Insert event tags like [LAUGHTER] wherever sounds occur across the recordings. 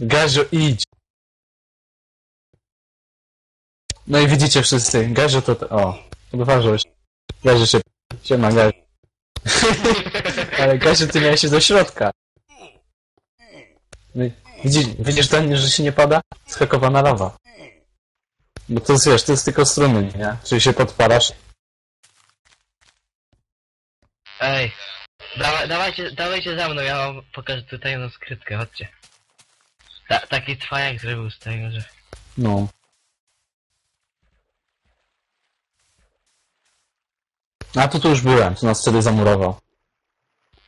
Gaziu, idź! No i widzicie wszyscy, Gaziu to... O, odważył się. Gaziu się... Siema, Gaziu. [LAUGHS] Ale Gaziu, ty miałeś się do środka. No i Widzisz, widzisz ten, że się nie pada? Skakowana lawa. Bo to wiesz, to jest tylko strumień, nie? Czyli się podpalasz. Ej, dawa, dawajcie, dawajcie za mną, ja wam pokażę tutaj jedną skrytkę, chodźcie. Ta, taki cwajak zrobił z tego, że... No. A to tu już byłem, to nas wtedy zamurował.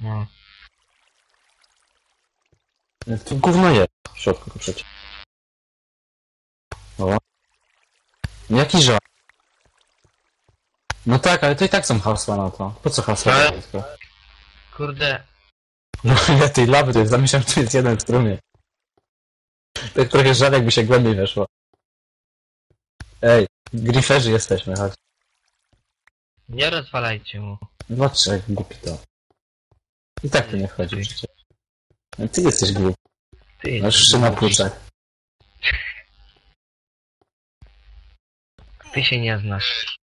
No. Tu gówno jest w środku przecież. O. Jaki żart? No tak, ale to i tak są hasła na to. Po co hasła? Na wszystko? Kurde, No [LAUGHS] ile tej lawy to jest? Że tu jest jeden strumień. Tak trochę żal, jakby się głębiej weszło. Ej, griferzy jesteśmy, chodź. nie rozwalajcie mu. Zobaczcie, jak głupi to. I tak to nie chodzi przecież. No, Ty jesteś głupi. Ty, Masz jeszcze na płucach. ty się nie znasz.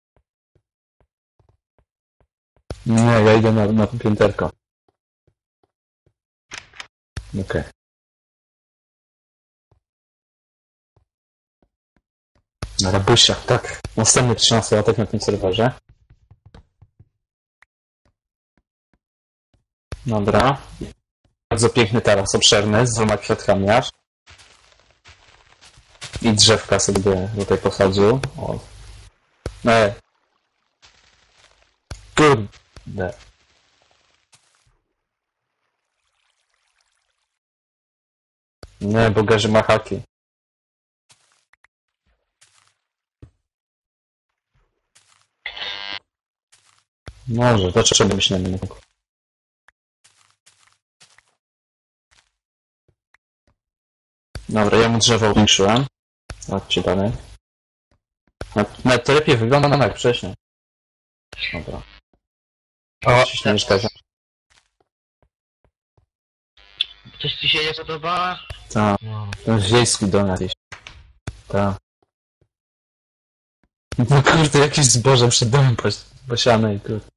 Nie, ja idę na, na pięterko. Okej. Na rabusia, tak. Następny 13 latek na tym serwerze. Dobra. Bardzo piękny taras obszerny, z dwoma kwiatkami aż. I drzewka sobie tutaj posadził. O. E. Kurde. Nie, bo Garzy ma haki. Może, to czemu byś nie mógł? Dobra, ja mu drzewo upingszyłem. Chodźcie dalej. No, no, to lepiej wygląda na jak wcześniej. Dobra. O, się nie szkodzi. coś ci się nie podoba? Tak. No. Ten wiejski dom jakiś. Tak. No kurde, jakieś zboże przed domem pos- posiane i kurde.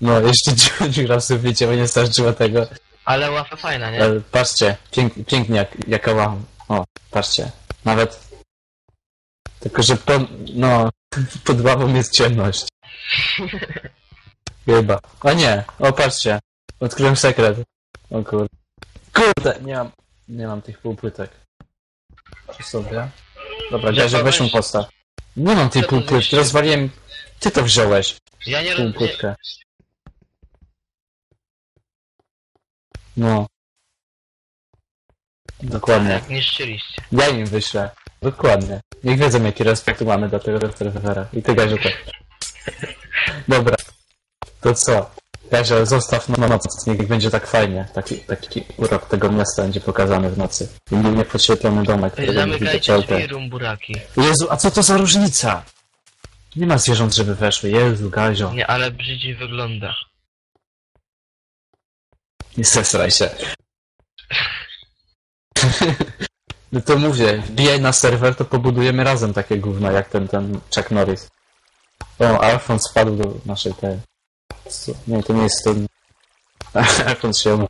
No, jeszcze dziura w suficie, bo nie starczyło tego. Ale łafa fajna, nie? Ale patrzcie, pięk, pięknie jak, jaka łam. O, patrzcie. Nawet... Tylko, że pod, no, [LAUGHS] pod ławą jest ciemność. [LAUGHS] Chyba. O nie, o patrzcie. Odkryłem sekret. O kurde. Kurde, nie mam, nie mam tych półpłytek. Przy sobie. Dobra, Gazio, weź mu postaw. Nie mam tej Co to półpłytki, rozwaliłem... Ty to wziąłeś, Ja nie rozumiem. półpłytkę. No. Dokładnie. Jak niszczyliście. Ja im wyślę. Dokładnie. Niech wiedzą, jaki respekt mamy do tego serwera. I ty, Gazio, też. Dobra. To co? Gazio, zostaw na noc. Niech będzie tak fajnie. Taki, taki urok tego miasta będzie pokazany w nocy. I domek, nie widać Zamykajcie auta. drzwi, rumburaki. Jezu, a co to za różnica? Nie ma zwierząt, żeby weszły. Jezu, Gazio. Nie, ale brzydzi wygląda. Nie zesraj się. No to mówię, wbijaj na serwer, to pobudujemy razem takie gówno, jak ten, ten Chuck Norris. O, Alfons spadł do naszej tej... Nie, to nie jest ten... Alfons się...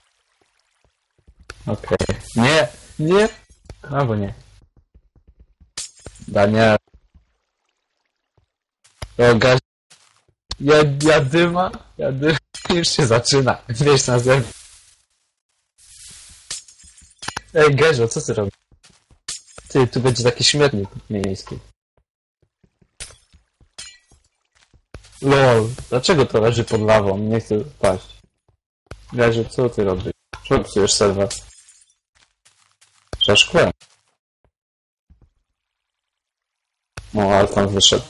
Okej. Nie! Nie! Albo nie. Daniel. O, gaz... Ja, ja dyma, ja dyma. [LAUGHS] Już się zaczyna. Wieś na zewnątrz. Ej, Gerzo, co ty robisz? Ty, tu będzie taki śmietnik miejski. Lol, dlaczego to leży pod lawą? Nie chcę paść. Gerzo, co ty robisz? Czemu psujesz serwer? Przeszkłem. O, ale tam wyszedł.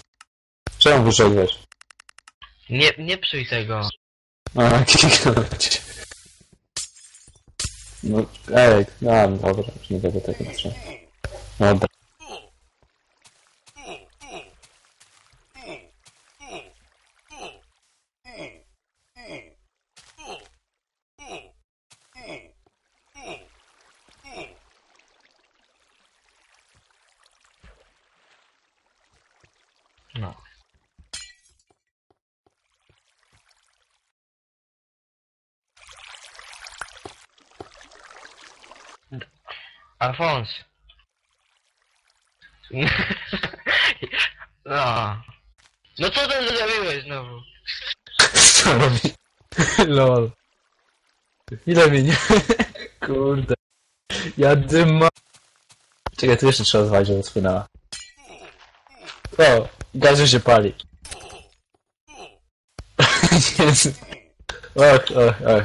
Czemu wyszedłeś? Nie, nie psuj tego. A, [LAUGHS] kiknąć. No, ej, no dobra, już nie będę tego trzeba. No dobra. No. Alfons. [LAUGHS] No. No co tam zrobiłeś znowu? Co robi? [LAUGHS] Lol. Ile minie? [LAUGHS] Kurde. Ja dyma. Czekaj, tu jeszcze trzeba zwalić, żeby spłynęła. O, gazie się pali. Jezu. Och, och, och.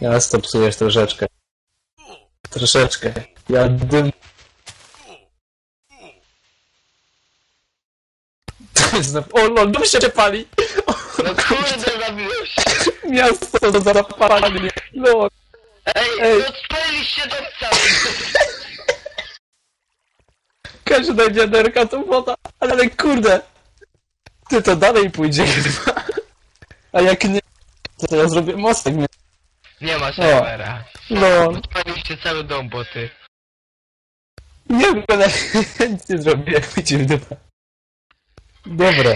Teraz to psujesz troszeczkę. Troszeczkę. Ja dym... To. [LAUGHS] O lol, dom się pali! No kurde, zabiłeś się. Miasto to zapalanie. No, Ej, Ej. spaliliście dom cały. [LAUGHS] każda wiaderka to woda. Ale kurde. Ty to dalej pójdzie [LAUGHS] chyba. A jak nie, to, to ja zrobię mostek. Nie? Ma serwera. No, Spaliliście cały dom, bo ty. nie będę nic nie zrobię, jak pójdzie w dupę. Dobra.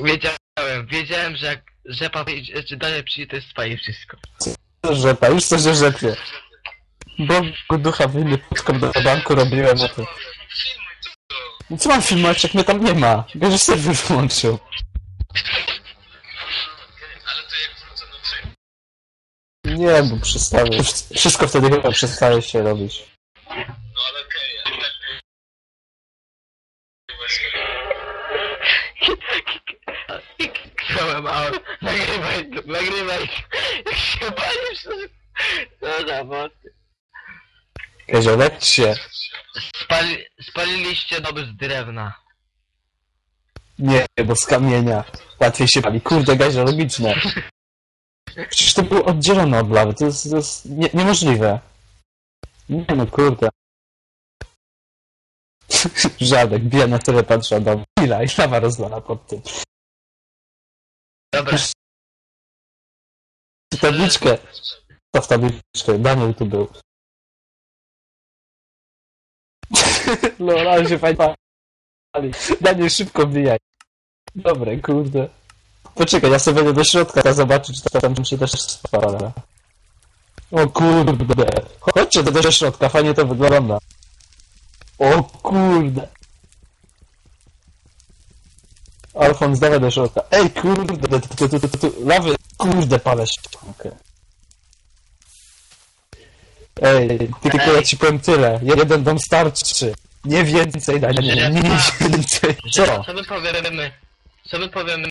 Wiedziałem, wiedziałem, że jak rzepa wyjdzie, czy dalej przyjdzie, to jest spali wszystko. To rzepa, już coś o rzepie. Bo ducha wyjmie podkop do banku robiłem o to. No co mam filmować, jak mnie tam nie ma? Gdzie serwer wyłączył. Nie, bo. Wszystko wtedy chyba przestaje się robić. No ale okej, ale tak. Chciałem, ale nagrywaj, nagrywaj. Jak się palisz, to... No zawoty. Kazio, lecz się. Spali, spaliliście domy z drewna. Nie, bo z kamienia. Łatwiej się pali. Kurde, Gazio, logiczne. Przecież to było oddzielone od lawy. To jest, to jest nie, niemożliwe. Nie no, kurde. [LAUGHS] Żadek, bije na tyle patrzę do chwila i lawa rozlana pod tym. Dobra, Tabliczkę. To w tabliczkę. Daniel tu był. [LAUGHS] No, ale się fajnie. Daniel, szybko wbijaj. Dobre, kurde. Poczekaj, ja sobie wejdę do środka, a zobaczę, czy tam się też spala. O kurde. Chodźcie do, do środka, fajnie to wygląda. O kurde. Alfons, dawaj do środka. Ej, kurde, tu, tu, tu, tu, lawy, kurde, palę. Ej, tylko ja ci powiem tyle. Jeden dom starczy. Nie więcej, Daniel, nie więcej. Co? co my powiemy? Co my powiemy